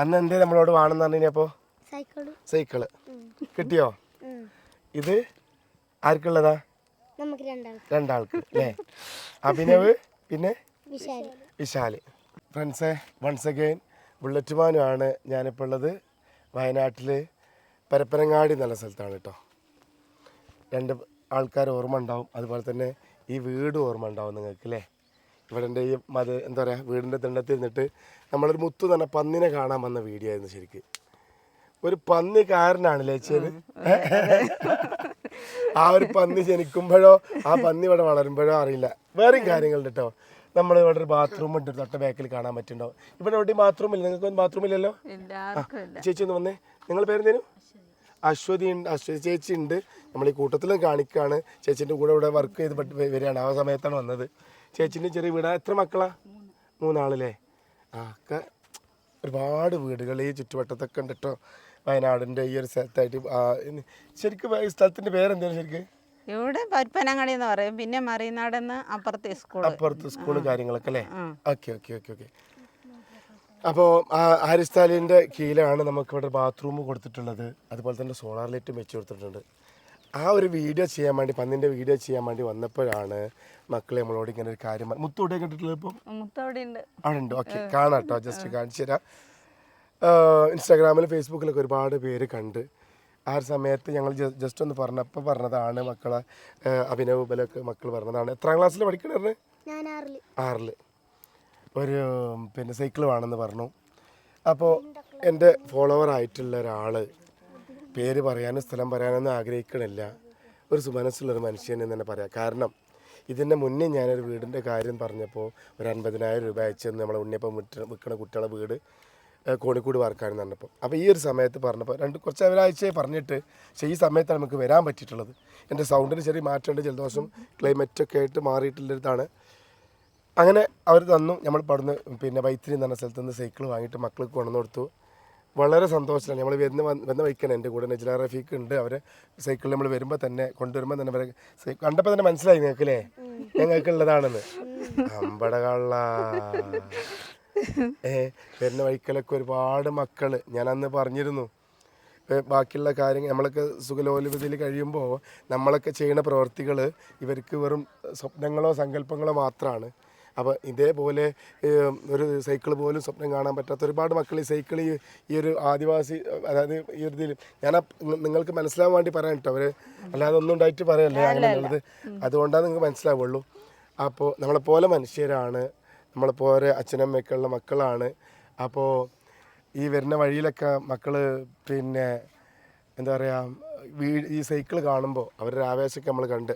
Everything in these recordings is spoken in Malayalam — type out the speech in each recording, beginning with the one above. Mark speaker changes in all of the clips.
Speaker 1: അന്ന് എന്തേ നമ്മളോട് വേണമെന്ന് പറഞ്ഞപ്പോ
Speaker 2: സൈക്കിൾ.
Speaker 1: സൈക്കിൾ. കിട്ടിയോ? ഇത് ആർക്കുള്ളതാ?
Speaker 2: രണ്ടാൾക്ക്.
Speaker 1: അല്ലേ അഭിനവ് പിന്നെ?
Speaker 2: വിശാൽ.
Speaker 1: വിശാൽ. ഫ്രണ്ട്സെ വൺസ് അഗെയിൻ ബുള്ളറ്റ് മാനുമാണ് ഞാനിപ്പോൾ ഉള്ളത്. വയനാട്ടിൽ പരപ്പനങ്ങാടി എന്നുള്ള സ്ഥലത്താണ് കേട്ടോ രണ്ട് ആൾക്കാർ ഓർമ്മ ഉണ്ടാവും. അതുപോലെ തന്നെ ഈ വീട് ഓർമ്മ ഉണ്ടാവും നിങ്ങൾക്ക് അല്ലേ ഇവിടെ എന്റെ ഈ മത് എന്താ പറയുക വീടിന്റെ തിണ്ണത്തിൽ നിന്നിട്ട് നമ്മളൊരു മുത്തു തന്നെ പന്നിനെ കാണാൻ വന്ന വീഡിയോ ആയിരുന്നു ശരിക്ക്. ഒരു പന്നി കാരനാണ് ലേച്ചത് ആ ഒരു പന്നി ജനിക്കുമ്പോഴോ ആ പന്നി ഇവിടെ വളരുമ്പോഴോ അറിയില്ല. വേറെയും കാര്യങ്ങളുണ്ട് കേട്ടോ നമ്മൾ ഇവിടെ ഒരു ബാത്റൂം ഉണ്ട് തൊട്ട ബാക്കിൽ കാണാൻ പറ്റുന്നുണ്ടോ? ഇവിടെ എവിടെയും ബാത്റൂം ഇല്ല. നിങ്ങൾക്ക് ബാത്റൂം ഇല്ലല്ലോ?
Speaker 3: ഇല്ല
Speaker 1: ചേച്ചി ഒന്ന് വന്നേ. നിങ്ങൾ പേരെന്തേനും? അശ്വതി ഉണ്ട് അശ്വതി ചേച്ചി ഉണ്ട്. നമ്മൾ ഈ കൂട്ടത്തിലും കാണിക്കുകയാണ് ചേച്ചിന്റെ കൂടെ ഇവിടെ വർക്ക് ചെയ്ത് വരികയാണ്. ആ സമയത്താണ് വന്നത്. ചേച്ചീന്റെ ചെറിയ വീടാ? എത്ര മക്കളാ? മൂന്നാളല്ലേ? ആ ഒക്കെ ഒരുപാട് വീടുകൾ ഈ ചുറ്റുവട്ടത്തൊക്കെ ഉണ്ട് കേട്ടോ വയനാടിന്റെ ഈ ഒരു സ്ഥലത്തായിട്ട് ശരിക്കും ഈ സ്ഥലത്തിന്റെ പേരെന്താണ് ശരിക്കും?
Speaker 3: ഇവിടെ പരപ്പനങ്ങാടി എന്ന് പറയും. പിന്നെ മറീനാടെന്ന് അപ്പുറത്തെ സ്കൂൾ
Speaker 1: അപ്പുറത്ത് സ്കൂൾ കാര്യങ്ങളൊക്കെ അല്ലേ? Okay okay okay okay. അപ്പോൾ ആരിസ്ഥാലിന്റെ കീഴിലാണ് നമുക്ക് ഇവിടെ ബാത്റൂം കൊടുത്തിട്ടുള്ളത്. അതുപോലെ തന്നെ സോളാർ ലൈറ്റും വെച്ച് കൊടുത്തിട്ടുണ്ട്. ആ ഒരു വീഡിയോ ചെയ്യാൻ വേണ്ടി പന്നിന്റെ വീഡിയോ ചെയ്യാൻ വേണ്ടി വന്നപ്പോഴാണ് മക്കളെ നമ്മളോട് ഇങ്ങനെ ഒരു കാര്യം മുത്തോടെ കണ്ടിട്ടുള്ളത് ഇപ്പം?
Speaker 3: ഉണ്ട്.
Speaker 1: അവിടെ ഉണ്ട്. ഓക്കെ കാണാട്ടോ ജസ്റ്റ് കാണിച്ചു തരാം. ഇൻസ്റ്റാഗ്രാമിലും ഫേസ്ബുക്കിലൊക്കെ ഒരുപാട് പേര് കണ്ട്. ആ ഒരു സമയത്ത് ഞങ്ങൾ ജസ്റ്റ് ഒന്ന് പറഞ്ഞപ്പോൾ പറഞ്ഞതാണ് മക്കളെ അഭിനവ് ബലൊക്കെ മക്കൾ പറഞ്ഞതാണ്. എത്രാം ക്ലാസ്സിൽ പഠിക്കണേ
Speaker 2: ഞാൻ ആറിൽ.
Speaker 1: ആറിൽ ഒരു പിന്നെ സൈക്കിൾ വേണമെന്ന് പറഞ്ഞു. അപ്പോൾ എന്റെ ഫോളോവർ ആയിട്ടുള്ള ഒരാൾ പേര് പറയാനും സ്ഥലം പറയാനൊന്നും ആഗ്രഹിക്കണില്ല. ഒരു സുമനസ്സുള്ളൊരു മനുഷ്യൻ എന്ന് തന്നെ പറയാം. കാരണം ഇതിന്റെ മുന്നേ ഞാനൊരു വീടിന്റെ കാര്യം പറഞ്ഞപ്പോൾ ഒരു അൻപതിനായിരം രൂപ അയച്ചെന്ന് നമ്മളെ ഉണ്ണിയപ്പം വിട്ട് വിൽക്കണ കുട്ടികളെ വീട് കോഴിക്കോട് വാർക്കാനെന്ന് പറഞ്ഞപ്പോൾ അപ്പോൾ ഈ ഒരു സമയത്ത് പറഞ്ഞപ്പോൾ രണ്ട് കുറച്ച് ഒരാഴ്ചയെ പറഞ്ഞിട്ട് പക്ഷേ ഈ സമയത്താണ് നമുക്ക് വരാൻ പറ്റിയിട്ടുള്ളത്. എന്റെ സൗണ്ടിന് ചെറിയ മാറ്റമുണ്ട്. ജലദോഷം ക്ലൈമറ്റൊക്കെ ആയിട്ട് മാറിയിട്ടുള്ളതാണ്. അങ്ങനെ അവർ തന്നു. നമ്മൾ പടന്ന് പിന്നെ വൈത്തിരി എന്ന് പറഞ്ഞ സ്ഥലത്ത് നിന്ന് സൈക്കിൾ വാങ്ങിയിട്ട് മക്കൾക്ക് കൊണ്ടുവന്ന് കൊടുത്തു. വളരെ സന്തോഷമാണ് നമ്മൾ വരുന്ന വന്ന് വയ്ക്കണം എന്റെ കൂടെ. നജില റഫീഖ് ഉണ്ട്. അവരെ സൈക്കിളിൽ നമ്മൾ വരുമ്പോൾ തന്നെ കൊണ്ടുവരുമ്പോൾ തന്നെ അവരെ കണ്ടപ്പോൾ തന്നെ മനസ്സിലായി നിങ്ങൾക്കല്ലേ? ഞങ്ങൾക്കുള്ളതാണെന്ന്. അമ്പടകള്ള ഏ വരുന്ന വഴിക്കലൊക്കെ ഒരുപാട് മക്കൾ ഞാൻ അന്ന് പറഞ്ഞിരുന്നു ബാക്കിയുള്ള കാര്യങ്ങൾ നമ്മളൊക്കെ സുഖലോലുപതിയിൽ കഴിയുമ്പോൾ നമ്മളൊക്കെ ചെയ്യുന്ന പ്രവർത്തികൾ ഇവർക്ക് വെറും സ്വപ്നങ്ങളോ സങ്കല്പങ്ങളോ മാത്രമാണ് അപ്പോൾ ഇതേപോലെ ഒരു സൈക്കിൾ പോലും സ്വപ്നം കാണാൻ പറ്റാത്ത ഒരുപാട് മക്കൾ ഈ സൈക്കിൾ ഈ ഈ ഒരു ആദിവാസി അതായത് ഈ ഒരു ഇതിൽ ഞാൻ നിങ്ങൾക്ക് മനസ്സിലാവാൻ വേണ്ടി പറയാൻ കേട്ടോ അവർ അല്ലാതെ ഒന്നും ഉണ്ടായിട്ട് പറയല്ലേ അങ്ങനെയുള്ളത് അതുകൊണ്ടാണ് നിങ്ങൾക്ക് മനസ്സിലാവുള്ളൂ. അപ്പോൾ നമ്മളെപ്പോലെ മനുഷ്യരാണ് നമ്മളെപ്പോലെ അച്ഛനമ്മയൊക്കെയുള്ള മക്കളാണ്. അപ്പോൾ ഈ വരുന്ന വഴിയിലൊക്കെ മക്കൾ പിന്നെ എന്താ പറയുക വീ ഈ സൈക്കിൾ കാണുമ്പോൾ അവരുടെ ആവേശമൊക്കെ നമ്മൾ കണ്ട്.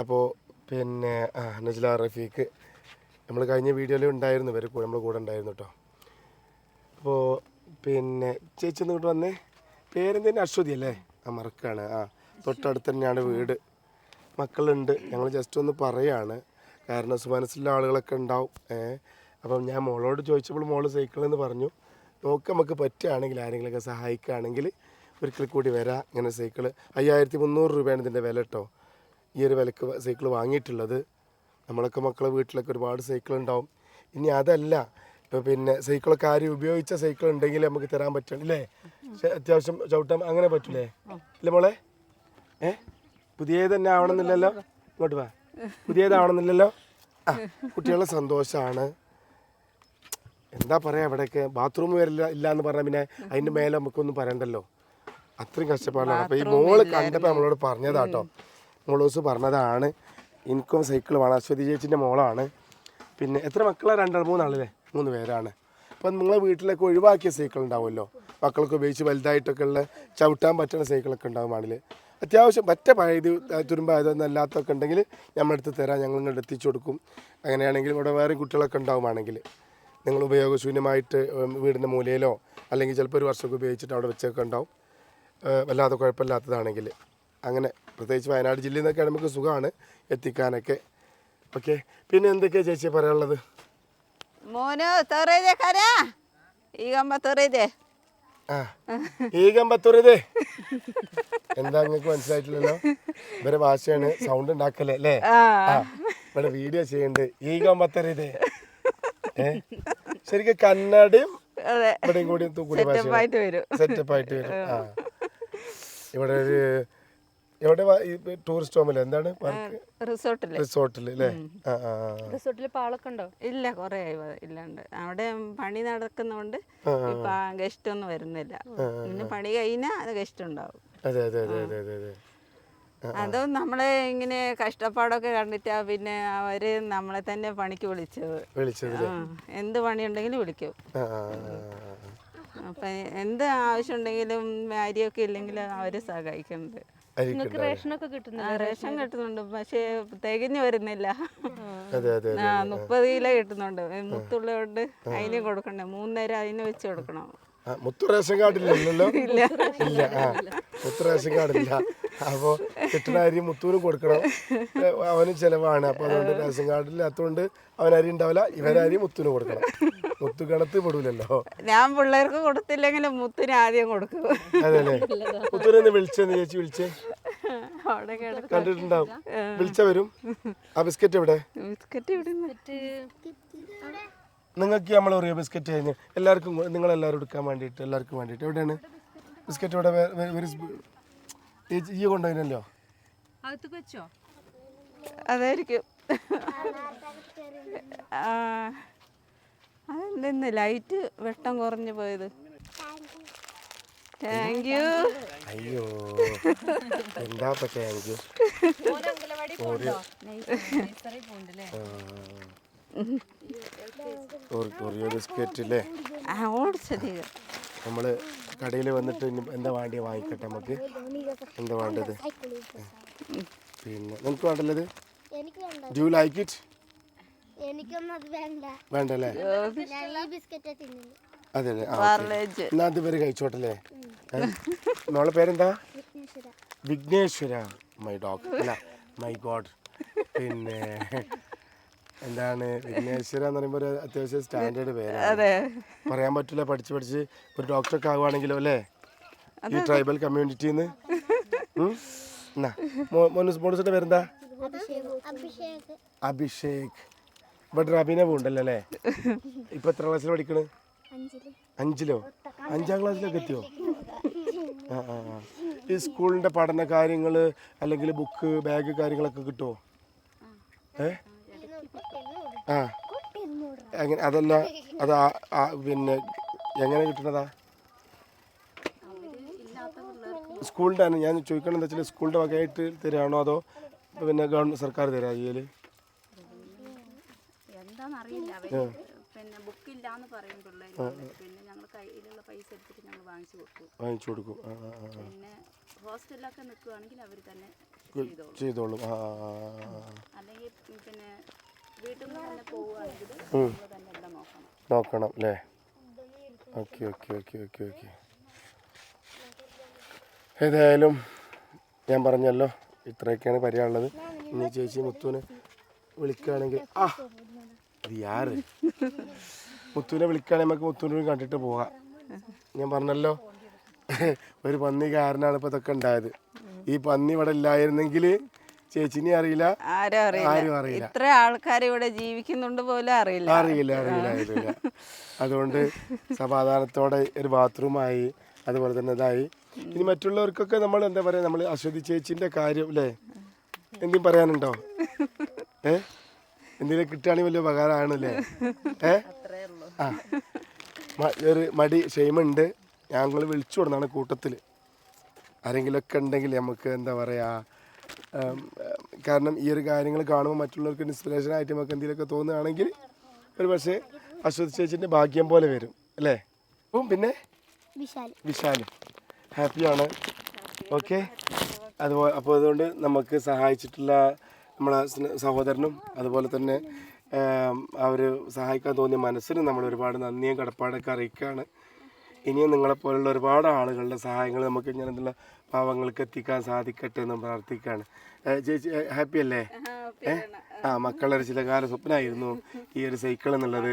Speaker 1: അപ്പോൾ പിന്നെ ആ നജ്ല റഫീഖ്. നമ്മൾ കഴിഞ്ഞ വീഡിയോയിൽ ഉണ്ടായിരുന്നു ഇവർ നമ്മൾ കൂടെ ഉണ്ടായിരുന്നു കേട്ടോ അപ്പോൾ പിന്നെ ചേച്ചി ഒന്ന് ഇങ്ങോട്ട് വന്നേ. പേരെന്തേ അശ്വതി അല്ലേ? ആ മറക്കാണ്. ആ തൊട്ടടുത്ത് തന്നെയാണ് വീട്. മക്കളുണ്ട്. ഞങ്ങൾ ജസ്റ്റ് ഒന്ന് പറയാണ്. കാരണം സുമനസ്സിലുള്ള ആളുകളൊക്കെ ഉണ്ടാവും. ഏഹ് അപ്പം ഞാൻ മോളോട് ചോദിച്ചപ്പോൾ മോൾ സൈക്കിൾ എന്ന് പറഞ്ഞു നോക്ക് നമുക്ക് പറ്റുകയാണെങ്കിൽ ആരെങ്കിലുമൊക്കെ സഹായിക്കുകയാണെങ്കിൽ ഒരിക്കൽ കൂടി വരാം. ഇങ്ങനെ സൈക്കിൾ അയ്യായിരത്തി മുന്നൂറ് രൂപയാണ് ഇതിന്റെ വില കേട്ടോ ഈ ഒരു വിലക്ക് സൈക്കിൾ വാങ്ങിയിട്ടുള്ളത്. നമ്മളൊക്കെ മക്കളെ വീട്ടിലൊക്കെ ഒരുപാട് സൈക്കിൾ ഉണ്ടാവും ഇനി അതല്ല. ഇപ്പോൾ പിന്നെ സൈക്കിളൊക്കെ ആരും ഉപയോഗിച്ച സൈക്കിൾ ഉണ്ടെങ്കിൽ നമുക്ക് തരാൻ പറ്റും അല്ലേ അത്യാവശ്യം ചവിട്ടാൻ അങ്ങനെ പറ്റൂലേ? അല്ലേ മോളെ? ഏ? പുതിയത് തന്നെ ആവണമെന്നില്ലല്ലോ? ഇങ്ങോട്ട് വാ. പുതിയതാവണമെന്നില്ലല്ലോ? ആ കുട്ടികളുടെ സന്തോഷമാണ് എന്താ പറയാ ഇവിടെയൊക്കെ? ബാത്റൂം വരില്ല ഇല്ല എന്ന് പറഞ്ഞാൽ പിന്നെ അതിന്റെ മേലെ നമുക്കൊന്നും പറയണ്ടല്ലോ. അത്രയും കഷ്ടപ്പാടാണ്. അപ്പൊ ഈ മോൾ കണ്ടപ്പോൾ നമ്മളോട് പറഞ്ഞതാട്ടോ. മോളൂസ് പറഞ്ഞതാണ് എനിക്കും സൈക്കിൾ വേണം. അശ്വതി ചേച്ചിന്റെ മോളാണ്. പിന്നെ എത്ര മക്കളാണ് രണ്ടാൾ മൂന്നാളല്ലേ? മൂന്ന് പേരാണ്. അപ്പം നിങ്ങളെ വീട്ടിലൊക്കെ ഒഴിവാക്കിയ സൈക്കിൾ ഉണ്ടാവുമല്ലോ മക്കൾക്ക് ഉപയോഗിച്ച് വലുതായിട്ടൊക്കെ ഉള്ള ചവിട്ടാൻ പറ്റുന്ന സൈക്കിളൊക്കെ ഉണ്ടാവും ആണിൽ അത്യാവശ്യം പറ്റ പഴയത് തുരുമ്പായതൊന്നും അല്ലാത്തൊക്കെ ഉണ്ടെങ്കിൽ നമ്മളെടുത്ത് തരാം. ഞങ്ങൾ ഇങ്ങോട്ട് എത്തിച്ചു കൊടുക്കും. അങ്ങനെയാണെങ്കിൽ ഇവിടെ വേറെ കുട്ടികളൊക്കെ ഉണ്ടാവുകയാണെങ്കിൽ നിങ്ങൾ ഉപയോഗശൂന്യമായിട്ട് വീടിന്റെ മൂലയിലോ അല്ലെങ്കിൽ ചിലപ്പോൾ ഒരു വർഷമൊക്കെ ഉപയോഗിച്ചിട്ട് അവിടെ വെച്ചൊക്കെ ഉണ്ടാവും. വല്ലാതെ കുഴപ്പമില്ലാത്തതാണെങ്കിൽ. അങ്ങനെ പ്രത്യേകിച്ച് വയനാട് ജില്ലയിൽ നിന്നൊക്കെ നമുക്ക് സുഖമാണ് എത്തിക്കാനൊക്കെ. ഓക്കെ പിന്നെ എന്തൊക്കെയാ ചേച്ചി പറയാനുള്ളത്?
Speaker 3: മോന് തെറേതേ കരാ ഈ കമ്പ തെറേതേ
Speaker 1: ആ. ഈകമ്പത്തുറതേ എന്താ നിങ്ങക്ക് മനസ്സിലായിട്ടില്ലല്ലോ? ഇവരെ ഭാഷയാണ് സൗണ്ട് ഉണ്ടാക്കലേ അല്ലേ? ഇവിടെ വീഡിയോ ചെയ്യുന്നുണ്ട്. ഈകമ്പത്തറിയതേ ഏ? ശരിക്കും കന്നഡയും
Speaker 3: അതെ.
Speaker 1: ഇവിടെയും കൂടി തൂക്കുടി ഭാഷ
Speaker 3: സെറ്റപ്പായിട്ട് വരും.
Speaker 1: ഇവിടെ ഒരു എവിടെ ടൂറിസ്റ്റ് ഹോമിൽ എന്താണ് പാർക്ക്
Speaker 3: റിസോർട്ടിൽ.
Speaker 1: റിസോർട്ടിൽ അല്ലേ.
Speaker 4: റിസോർട്ടിൽ പാളൊക്കെ ഉണ്ടോ?
Speaker 3: ഇല്ല കുറെ ഇല്ലാണ്ട്. അവിടെ പണി നടക്കുന്നോണ്ട് ഇപ്പൊ ഗസ്റ്റ് ഒന്നും വരുന്നില്ല. പിന്നെ പണി കഴിഞ്ഞാൽ ഗസ്റ്റ് ഉണ്ടാവും
Speaker 1: അതെ അതെ അതെ അതെ അതെ അതെ.
Speaker 3: അതും നമ്മളെ ഇങ്ങനെ കഷ്ടപ്പാടൊക്കെ കണ്ടിട്ടാ പിന്നെ അവർ നമ്മളെ തന്നെ പണിക്ക് വിളിച്ചത്.
Speaker 1: വിളിച്ചത്
Speaker 3: എന്ത് പണിയുണ്ടെങ്കിലും വിളിക്കും. അപ്പൊ എന്ത് ആവശ്യം ഉണ്ടെങ്കിലും അരിയൊക്കെ ഇല്ലെങ്കിലും അവർ സഹായിക്കുന്നുണ്ട്
Speaker 1: അരിക്കുണ്ട്
Speaker 4: റേഷനൊക്കെ കിട്ടുന്നു
Speaker 3: റേഷൻ കിട്ടുന്നുണ്ട്. പക്ഷേ തികഞ്ഞു വരുന്നില്ല. മുപ്പത് കിലോ കിട്ടുന്നുണ്ട്. മുത്തുള്ളതുകൊണ്ട് അതിന് കൊടുക്കണ്ടേ. മൂന്നേരം അതിന് വെച്ച് കൊടുക്കണം.
Speaker 1: മുത്തു റേഷൻ കാർഡില്ലല്ലോ? ഇല്ല. മുത്തു റേഷൻ കാർഡില്ല. അപ്പോൾ കിട്ടുന്ന അരി മുത്തൂരും കൊടുക്കണം. അവന് ചിലവാണ്. അപ്പോൾ അതുകൊണ്ട് റേഷൻ കാർഡില്ലാത്തതുകൊണ്ട് അവൻ അരി ഉണ്ടാവില്ല. ഇവൻ മുത്തൂന് കൊടുക്കണം. മുത്തു കിണത്ത് പെടൂലല്ലോ
Speaker 3: ഞാൻ പിള്ളേർക്ക് കൊടുത്തില്ലെങ്കിലും മുത്തിന് ആദ്യം കൊടുക്കും.
Speaker 1: അതെ അല്ലേ മുത്തുനെ വിളിച്ചെന്ന് ചേച്ചി വിളിച്ചേ? കണ്ടിട്ടുണ്ടാവും. വിളിച്ച വരും. ആ ബിസ്ക്കറ്റ് എവിടെ?
Speaker 3: ബിസ്ക്കറ്റ്
Speaker 1: നിങ്ങൾക്ക് നമ്മൾ അറിയാം ബിസ്ക്കറ്റ് കഴിഞ്ഞ് എല്ലാവർക്കും നിങ്ങൾ എല്ലാവരും എടുക്കാൻ വേണ്ടിയിട്ട് എല്ലാവർക്കും വേണ്ടിയിട്ട്. എവിടെയാണ്? ബിസ്ക്കറ്റ് ഇവിടെ ഈ- കൊണ്ടുപോയിനല്ലോ
Speaker 4: വെച്ചോ?
Speaker 3: അതായിരിക്കും. ആ, അതെന്തെന്ന് ലൈറ്റ് വെട്ടം കുറഞ്ഞു പോയത്. താങ്ക് യു
Speaker 1: അയ്യോ. എന്താ ബിസ്ക്കറ്റ് അല്ലേ
Speaker 3: ആ. ഓടിച്ചത്
Speaker 1: നമ്മൾ കടയിൽ വന്നിട്ട് എന്താ വേണ്ടി വാങ്ങിക്കട്ടെ നമുക്ക്? എന്താ വേണ്ടത്? പിന്നെ. നിനക്ക് വേണ്ടല്ലത്
Speaker 2: എനിക്ക് വേണ്ട
Speaker 1: ഡു ലൈക്ക് ഇറ്റ് വേണ്ടല്ലേ? അതെ എന്നാ അത് പേര് കഴിച്ചോട്ടല്ലേ? മോളെ പേരെന്താ?
Speaker 2: വിഘ്നേശ്വര.
Speaker 1: മൈ ഡോഗ് അല്ല മൈ ഗോഡ് പിന്നെ എന്താണ്? വിഘ്നേശ്വര എന്ന് പറയുമ്പോൾ ഒരു അത്യാവശ്യം സ്റ്റാൻഡേർഡ് പേരാണ്.
Speaker 3: അതെ.
Speaker 1: പറയാൻ പറ്റില്ല പഠിച്ച് പഠിച്ച് ഒരു ഡോക്ടറൊക്കെ ആവുകയാണെങ്കിലോ അല്ലേ? ഈ ട്രൈബൽ കമ്മ്യൂണിറ്റിന്ന് എന്നാ മോനൂസ് മോനൂസിന്റെ പേരെന്താ?
Speaker 2: അഭിഷേക്.
Speaker 1: ഇവിടെ അഭിനവ് ഉണ്ടല്ലോ അല്ലേ ഇപ്പൊ എത്ര ക്ലാസ്സിൽ പഠിക്കണ്?
Speaker 2: അഞ്ചിലോ.
Speaker 1: അഞ്ചാം ക്ലാസ്സിലൊക്കെ എത്തിയോ? ആ. ഈ സ്കൂളിന്റെ പഠന കാര്യങ്ങൾ അല്ലെങ്കിൽ ബുക്ക് ബാഗ് കാര്യങ്ങളൊക്കെ കിട്ടുമോ ഏ? ആ. എങ്ങനെ അതല്ല അത് പിന്നെ എങ്ങനെ കിട്ടണതാ സ്കൂളിന്റെ ഞാൻ ചോദിക്കണം എന്താ വെച്ചാൽ സ്കൂളിന്റെ വകയായിട്ട് തരാണോ അതോ പിന്നെ ഗവൺമെന്റ് സർക്കാർ തരാ ഇതിൽ
Speaker 5: പിന്നെ പറയും പിള്ളേർ പിന്നെ ഞങ്ങൾ കയ്യിലുള്ള പൈസ എടുത്തിട്ട് ഞങ്ങൾ വാങ്ങിച്ചു കൊടുക്കും.
Speaker 1: വാങ്ങിച്ചു കൊടുക്കും. ആ ആ ആ
Speaker 5: പിന്നെ ഹോസ്റ്റലിലൊക്കെ അവർ തന്നെ ചെയ്തോളും.
Speaker 1: ചെയ്തോളും. ആ ആ, ആ, ആ.
Speaker 5: അല്ലെങ്കിൽ പിന്നെ വീട്ടിൽ നിന്ന് തന്നെ പോവുകയാണെങ്കിൽ നമ്മൾ തന്നെ എല്ലാം നോക്കണം.
Speaker 1: നോക്കണം അല്ലേ okay okay okay okay okay. ഏതായാലും ഞാൻ പറഞ്ഞല്ലോ ഇത്രയൊക്കെയാണ് പരിയാളുള്ളത് ഇനി ചേച്ചി മുത്തുവിനെ വിളിക്കുകയാണെങ്കിൽ ആ ഇത് മുത്തൂനെ മുത്തുവിനെ വിളിക്കുകയാണെങ്കിൽ നമുക്ക് മുത്തൂനെ കണ്ടിട്ട് പോകാം ഞാൻ പറഞ്ഞല്ലോ ഒരു പന്നി കാരനാണ് ഇപ്പൊ ഇതൊക്കെ ഉണ്ടായത്. ഈ പന്നി ഇവിടെ ഇല്ലായിരുന്നെങ്കിൽ ചേച്ചിനെ അറിയില്ല
Speaker 3: ആരും അറിയില്ല. ഇത്ര ആൾക്കാർ ഇവിടെ ജീവിക്കുന്നുണ്ട് പോലും അറിയില്ല.
Speaker 1: അറിയില്ല അറിയില്ല അറിയില്ല. അതുകൊണ്ട് സമാധാനത്തോടെ ഒരു ബാത്റൂമായി അതുപോലെ തന്നെ ഇതായി. ഇനി മറ്റുള്ളവർക്കൊക്കെ നമ്മൾ എന്താ പറയാ നമ്മൾ അശ്വതി ചേച്ചിന്റെ കാര്യം അല്ലേ? എന്തും പറയാനുണ്ടോ? ഏ? എന്തെങ്കിലും കിട്ടുകയാണെങ്കിൽ വലിയ ഉപകാരമാണല്ലേ? ഏ? ആ. ഒരു മടി ക്ഷേമുണ്ട് ഞങ്ങൾ വിളിച്ചു കൊടുന്നാണ് കൂട്ടത്തിൽ ആരെങ്കിലുമൊക്കെ ഉണ്ടെങ്കിൽ നമുക്ക് എന്താ പറയുക കാരണം ഈ ഒരു കാര്യങ്ങൾ കാണുമ്പോൾ മറ്റുള്ളവർക്ക് ഇൻസ്പിറേഷൻ ആയിട്ട് നമുക്ക് എന്തെങ്കിലുമൊക്കെ തോന്നുകയാണെങ്കിൽ ഒരു പക്ഷേ അശ്വതി ചേച്ചിന്റെ ഭാഗ്യം പോലെ വരും. അല്ലേ? അപ്പം പിന്നെ?
Speaker 2: വിശാൽ
Speaker 1: വിശാലും. ഹാപ്പിയാണ്. ഓക്കെ? അതുപോലെ അപ്പോൾ അതുകൊണ്ട് നമുക്ക് സഹായിച്ചിട്ടുള്ള നമ്മളെ സഹോദരനും അതുപോലെ തന്നെ അവർ സഹായിക്കാൻ തോന്നിയ മനസ്സിന് നമ്മൾ ഒരുപാട് നന്ദിയും കടപ്പാടൊക്കെ അറിയിക്കുകയാണ്. ഇനിയും നിങ്ങളെപ്പോലുള്ള ഒരുപാട് ആളുകളുടെ സഹായങ്ങൾ നമുക്ക് ഇങ്ങനെയുള്ള പാവങ്ങൾക്ക് എത്തിക്കാൻ സാധിക്കട്ടെ എന്ന് പ്രാർത്ഥിക്കുകയാണ്. ചേച്ചി ഹാപ്പി അല്ലേ? ആ മക്കളൊരു ചില കാല സ്വപ്നമായിരുന്നു ഈ ഒരു സൈക്കിൾ എന്നുള്ളത്.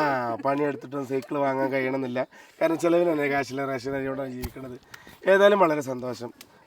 Speaker 1: ആ പണിയെടുത്തിട്ടും സൈക്കിൾ വാങ്ങാൻ കഴിയണമെന്നില്ല. കാരണം ചിലവിനെ കാശില്ല കാശിലെ റേഷൻ അരിയോടാണ് ജീവിക്കുന്നത് ഏതായാലും വളരെ സന്തോഷം.